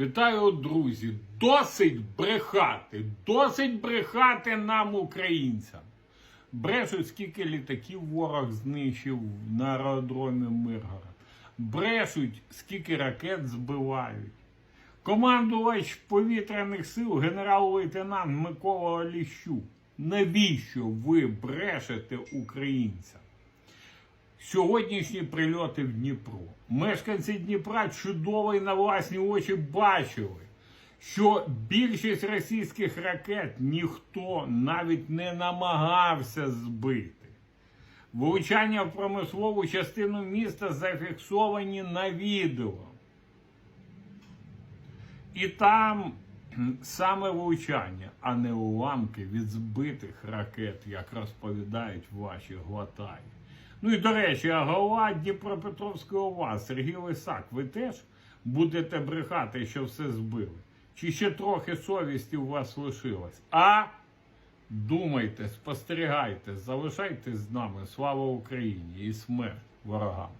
Вітаю, друзі! Досить брехати! Досить брехати нам, українцям! Брешуть, скільки літаків ворог знищив на аеродромі Миргород. Брешуть, скільки ракет збивають. Командувач повітряних сил генерал-лейтенант Микола Оліщук. Навіщо ви брешете українцям? Сьогоднішні прильоти в Дніпро. Мешканці Дніпра чудово і на власні очі бачили, що більшість російських ракет ніхто навіть не намагався збити. Влучання в промислову частину міста зафіксовані на відео. І там саме влучання, а не уламки від збитих ракет, як розповідають ваші глотаї. Ну і до речі, а голова Дніпропетровської ОВА Сергій Лисак, ви теж будете брехати, що все збили? Чи ще трохи совісті у вас лишилось? А думайте, спостерігайте, залишайтесь з нами. Слава Україні і смерть ворогам!